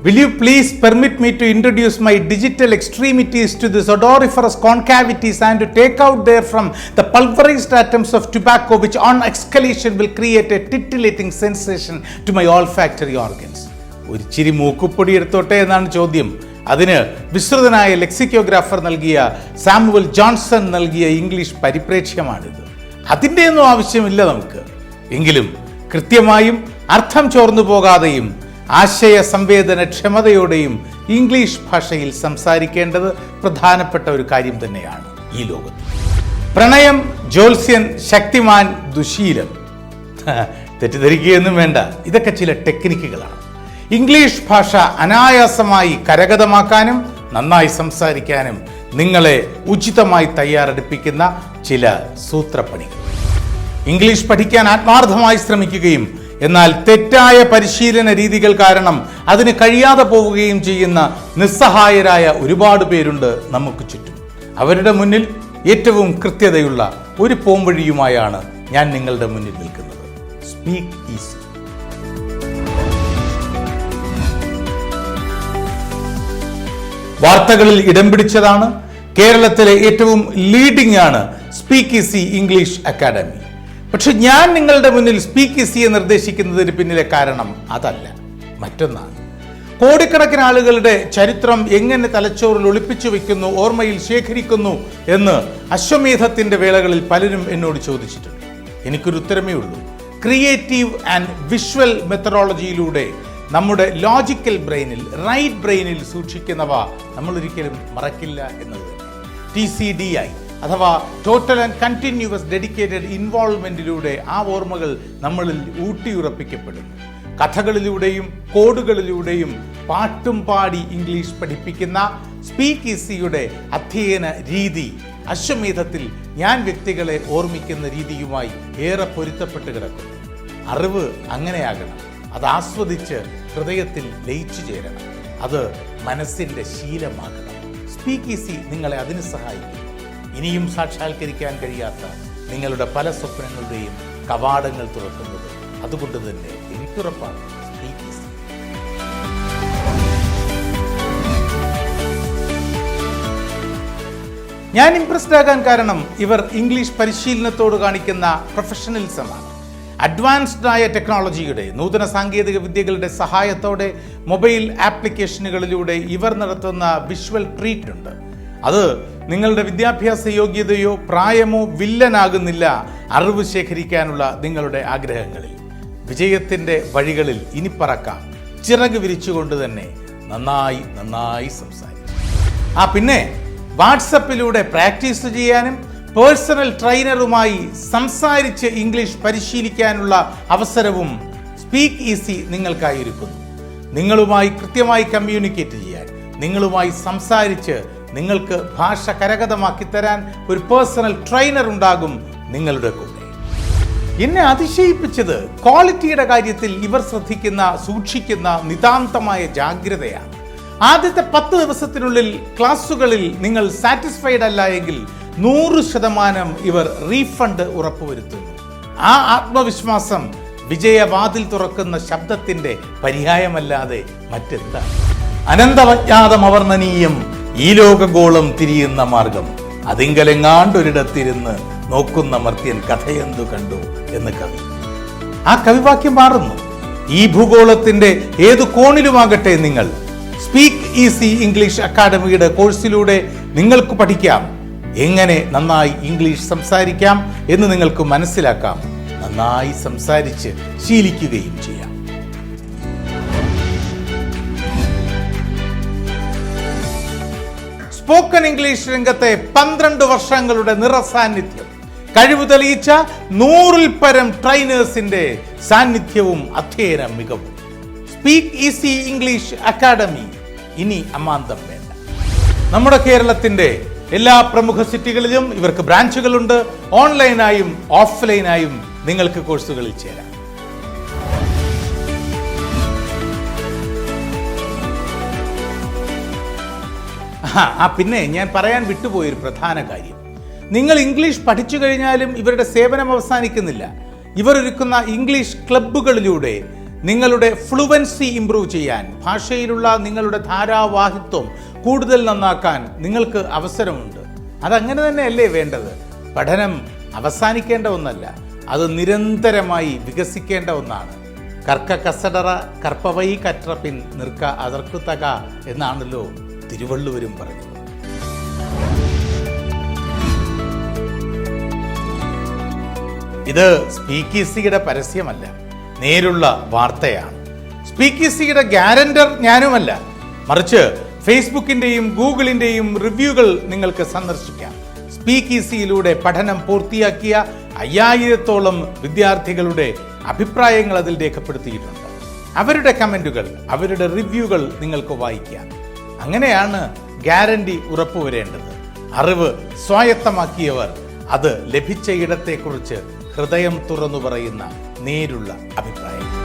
Will you please permit me to introduce my digital extremities to the odoriferous concavities and to take out therefrom the pulverized atoms of tobacco which on exhalation will create a titillating sensation to my olfactory organs? ഒരു ചിരി മൂക്കുപ്പൊടി എടുത്തോട്ടെ എന്നാണ് ചോദ്യം അതിന് വിശ്രുതനായ lexicographer നൽകിയ Samuel Johnson നൽകിയ English പരിപ്രേക്ഷ്യമാണിത് അതിന്റെ ഒന്നും ആവശ്യമില്ല നമുക്ക് എങ്കിലും കൃത്യമായും അർത്ഥം ചോർന്നു പോകാതെയും ആശയ സംവേദന ക്ഷമതയോടെയും ഇംഗ്ലീഷ് ഭാഷയിൽ സംസാരിക്കേണ്ടത് പ്രധാനപ്പെട്ട ഒരു കാര്യം തന്നെയാണ് ഈ ലോകത്ത്. പ്രണയം ജോത്സ്യൻ ശക്തിമാൻ ദുശീലം. തെറ്റിദ്ധരിക്കുകയൊന്നും വേണ്ട. ഇതൊക്കെ ചില ടെക്നിക്കുകളാണ്. ഇംഗ്ലീഷ് ഭാഷ അനായാസമായി കരഗതമാക്കാനും നന്നായി സംസാരിക്കാനും നിങ്ങളെ ഉചിതമായി തയ്യാറെടുപ്പിക്കുന്ന ചില സൂത്രപ്പണികൾ. ഇംഗ്ലീഷ് പഠിക്കാൻ ആത്മാർത്ഥമായി ശ്രമിക്കുകയും എന്നാൽ തെറ്റായ പരിശീലന രീതികൾ കാരണം അതിന് കഴിയാതെ പോവുകയും ചെയ്യുന്ന നിസ്സഹായരായ ഒരുപാട് പേരുണ്ട് നമുക്ക് ചുറ്റും. അവരുടെ മുന്നിൽ ഏറ്റവും കൃത്യതയുള്ള ഒരു പോംവഴിയുമായാണ് ഞാൻ നിങ്ങളുടെ മുന്നിൽ നിൽക്കുന്നത്. സ്പീക്ക് ഈസി വാർത്തകളിൽ ഇടം പിടിച്ചതാണ്. കേരളത്തിലെ ഏറ്റവും ലീഡിംഗ് ആണ് സ്പീക്ക് ഈസി ഇംഗ്ലീഷ് അക്കാഡമി പക്ഷെ ഞാൻ നിങ്ങളുടെ മുന്നിൽ സ്പീക്ക് ഈസിയെ നിർദ്ദേശിക്കുന്നതിന് പിന്നിലെ കാരണം അതല്ല. മറ്റൊന്നാണ്. കോടിക്കണക്കിന് ആളുകളുടെ ചരിത്രം എങ്ങനെ തലച്ചോറിൽ ഒളിപ്പിച്ചു വെക്കുന്നു ഓർമ്മയിൽ ശേഖരിക്കുന്നു എന്ന് അശ്വമേധത്തിന്റെ വേളകളിൽ പലരും എന്നോട് ചോദിച്ചിട്ടുണ്ട്. എനിക്കൊരു ഉത്തരമേ ഉള്ളൂ. ക്രിയേറ്റീവ് ആൻഡ് വിഷ്വൽ മെത്തഡോളജിയിലൂടെ നമ്മുടെ ലോജിക്കൽ ബ്രെയിനിൽ റൈറ്റ് ബ്രെയിനിൽ സൂക്ഷിക്കുന്നവ നമ്മൾ ഒരിക്കലും മറക്കില്ല എന്നത്. T C D I. അഥവാ ടോട്ടൽ ആൻഡ് കണ്ടിന്യൂവസ് ഡെഡിക്കേറ്റഡ് ഇൻവോൾവ്മെന്റിലൂടെ ആ ഓർമ്മകൾ നമ്മളിൽ ഊട്ടിയുറപ്പിക്കപ്പെടുന്നു കഥകളിലൂടെയും കോഡുകളിലൂടെയും പാട്ടും പാടി ഇംഗ്ലീഷ് പഠിപ്പിക്കുന്ന സ്പീക്ക് ഈസിയുടെ അധ്യയന രീതി അശ്വമേധത്തിൽ ഞാൻ വ്യക്തികളെ ഓർമ്മിക്കുന്ന രീതിയുമായി ഏറെ പൊരുത്തപ്പെട്ട് കിടക്കുന്നു. അറിവ് അങ്ങനെയാകണം. അത് ആസ്വദിച്ച് ഹൃദയത്തിൽ ലയിച്ചു ചേരണം. അത് മനസ്സിന്റെ ശീലമാകണം. സ്പീക്ക് ഈസി നിങ്ങളെ അതിന് സഹായിക്കും. ഇനിയും സാക്ഷാത്കരിക്കാൻ കഴിയാത്ത നിങ്ങളുടെ പല സ്വപ്നങ്ങളുടെയും കവാടങ്ങൾ തുറക്കുന്നത് അതുകൊണ്ട് തന്നെ എനിക്കുറപ്പാണ്. ഞാൻ ഇംപ്രസ്ഡ് ആകാൻ കാരണം ഇവർ ഇംഗ്ലീഷ് പരിശീലനത്തോട് കാണിക്കുന്ന പ്രൊഫഷണലിസമാണ് അഡ്വാൻസ്ഡ് ആയ ടെക്നോളജിയുടെ നൂതന സാങ്കേതിക വിദ്യകളുടെ സഹായത്തോടെ മൊബൈൽ ആപ്ലിക്കേഷനുകളിലൂടെ ഇവർ നടത്തുന്ന വിഷ്വൽ ട്രീറ്റ് ഉണ്ട്. അത് നിങ്ങളുടെ വിദ്യാഭ്യാസ യോഗ്യതയോ പ്രായമോ വില്ലനാകുന്നില്ല അറിവ് ശേഖരിക്കാനുള്ള നിങ്ങളുടെ ആഗ്രഹങ്ങളിൽ. വിജയത്തിന്റെ വഴികളിൽ ഇനി പറക്കാം. ചിറക് വിരിച്ചുകൊണ്ട് തന്നെ നന്നായി നന്നായി സംസാരിക്കും. ആ പിന്നെ വാട്സപ്പിലൂടെ പ്രാക്ടീസ് ചെയ്യാനും പേഴ്സണൽ ട്രെയിനറുമായി സംസാരിച്ച് ഇംഗ്ലീഷ് പരിശീലിക്കാനുള്ള അവസരവും സ്പീക്ക് ഈസി നിങ്ങൾക്കായി ഒരുക്കുന്നു. നിങ്ങളുമായി കൃത്യമായി കമ്മ്യൂണിക്കേറ്റ് ചെയ്യാൻ നിങ്ങളുമായി സംസാരിച്ച് നിങ്ങൾക്ക് ഭാഷ കരഗതമാക്കി തരാൻ ഒരു പേഴ്സണൽ ട്രെയിനർ ഉണ്ടാകും നിങ്ങളുടെ കൂടെ. എന്നെ അതിശയിപ്പിച്ചത് ക്വാളിറ്റിയുടെ കാര്യത്തിൽ ഇവർ ശ്രദ്ധിക്കുന്ന സൂക്ഷിക്കുന്ന നിതാന്തമായ ജാഗ്രതയാണ്. ആദ്യത്തെ പത്ത് ദിവസത്തിനുള്ളിൽ ക്ലാസ്സുകളിൽ നിങ്ങൾ സാറ്റിസ്ഫൈഡ് അല്ല എങ്കിൽ നൂറ് ശതമാനം ഇവർ റീഫണ്ട് ഉറപ്പുവരുത്തുന്നു. ആ ആത്മവിശ്വാസം വിജയവാതിൽ തുറക്കുന്ന ശബ്ദത്തിന്റെ പര്യായമല്ലാതെ മറ്റെന്താണ്? അനന്തമജ്ഞാതം അവർണനീയം ഈ ലോകഗോളം തിരിയുന്ന മാർഗം അതിങ്കലെങ്ങാണ്ടൊരിടത്തിരുന്ന് നോക്കുന്ന മർത്യൻ കഥയെന്തു കണ്ടു എന്ന് കവി. ആ കവിവാക്യം മാറുന്നു. ഈ ഭൂഗോളത്തിന്റെ ഏതു കോണിലുമാകട്ടെ നിങ്ങൾ? സ്പീക്ക് ഈസി ഇംഗ്ലീഷ് അക്കാഡമിയുടെ കോഴ്സിലൂടെ നിങ്ങൾക്ക് പഠിക്കാം. എങ്ങനെ നന്നായി ഇംഗ്ലീഷ് സംസാരിക്കാം എന്ന് നിങ്ങൾക്ക് മനസ്സിലാക്കാം. നന്നായി സംസാരിച്ച് ശീലിക്കുകയും ചെയ്യാം. സ്പോക്കൺ ഇംഗ്ലീഷ് രംഗത്തെ പന്ത്രണ്ട് വർഷങ്ങളുടെ നിറസാന്നിധ്യം. കഴിവ് തെളിയിച്ച നൂറിൽ പരം ട്രെയിനേഴ്സിന്റെ സാന്നിധ്യവും അധ്യയന മികവും. സ്പീക്ക് ഈസി ഇംഗ്ലീഷ് അക്കാഡമി ഇനി അമാന്തം വേണ്ട. നമ്മുടെ കേരളത്തിന്റെ എല്ലാ പ്രമുഖ സിറ്റികളിലും ഇവർക്ക് ബ്രാഞ്ചുകളുണ്ട്. ഓൺലൈനായും ഓഫ്ലൈനായും നിങ്ങൾക്ക് കോഴ്സുകളിൽ ചേരാം. ആ, പിന്നെ ഞാൻ പറയാൻ വിട്ടുപോയൊരു പ്രധാന കാര്യം. നിങ്ങൾ ഇംഗ്ലീഷ് പഠിച്ചു കഴിഞ്ഞാലും ഇവരുടെ സേവനം അവസാനിക്കുന്നില്ല. ഇവർ ഒരുക്കുന്ന ഇംഗ്ലീഷ് ക്ലബ്ബുകളിലൂടെ നിങ്ങളുടെ ഫ്ലുവൻസി ഇംപ്രൂവ് ചെയ്യാൻ ഭാഷയിലുള്ള നിങ്ങളുടെ ധാരാവാഹിത്വം കൂടുതൽ നന്നാക്കാൻ നിങ്ങൾക്ക് അവസരമുണ്ട്. അതങ്ങനെ തന്നെയല്ലേ വേണ്ടത്? പഠനം അവസാനിക്കേണ്ട ഒന്നല്ല അത് നിരന്തരമായി വികസിക്കേണ്ട ഒന്നാണ്. കർക്ക കസടറ കർപ്പവൈ കറ്റപ്പിൻ നിർക്ക അതർക്കുത്തക എന്നാണല്ലോ തിരുവള്ളുവരും പറഞ്ഞു. ഇത് സ്പീക്കീസിയുടെ പരസ്യമല്ല നേരുള്ള വാർത്തയാണ്. സ്പീക്കീസിയുടെ ഗ്യാരണ്ടർ ഞാനുമല്ല. മറിച്ച് ഫേസ്ബുക്കിന്റെയും ഗൂഗിളിന്റെയും റിവ്യൂകൾ നിങ്ങൾക്ക് സന്ദർശിക്കാം. സ്പീക്കീസിയിലൂടെ പഠനം പൂർത്തിയാക്കിയ അയ്യായിരത്തോളം വിദ്യാർത്ഥികളുടെ അഭിപ്രായങ്ങൾ അതിൽ രേഖപ്പെടുത്തിയിട്ടുണ്ട്. അവരുടെ കമന്റുകൾ അവരുടെ റിവ്യൂകൾ നിങ്ങൾക്ക് വായിക്കാം. അങ്ങനെയാണ് ഗ്യാരണ്ടി ഉറപ്പുവരേണ്ടത്. അറിവ് സ്വായത്തമാക്കിയവർ അത് ലഭിച്ച ഇടത്തെക്കുറിച്ച് ഹൃദയം തുറന്നു പറയുന്ന നേരുള്ള അഭിപ്രായം